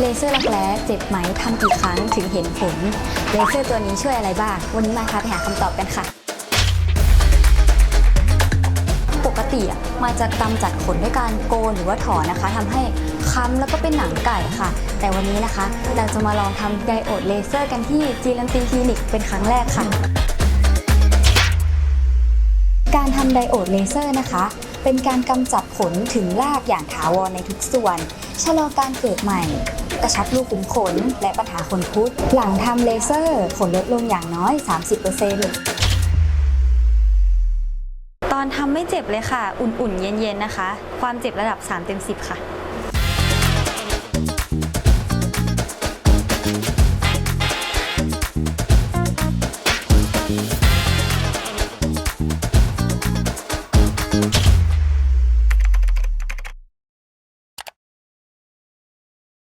เลเซอร์รักแร้เจ็บไหมทำกี่ครั้งถึงเห็นผล เลเซอร์ตัวนี้ช่วยอะไรบ้าง วันนี้มาค่ะไปหาคำตอบกันค่ะ ปกติอะมาจะกำจัดขนด้วยการโกนหรือว่าถอนนะคะทำให้ค้ำแล้วก็เป็นหนังไก่ค่ะ แต่วันนี้นะคะ เราจะมาลองทำไดโอดเลเซอร์กันที่จีรันตีคลินิกเป็นครั้งแรกค่ะ การทำไดโอดเลเซอร์นะคะ เป็นการกำจัดขนถึงรากอย่างถาวรในทุกส่วน ชะลอการเกิดใหม่ กระชับรูขุมขน และปัญหาขนคุด หลังทำเลเซอร์ขนลดลงอย่างน้อย 30%ตอนทำไม่เจ็บเลยค่ะ อุ่นๆ เย็นๆ นะคะ ความเจ็บระดับ 3 เต็ม 10 ค่ะ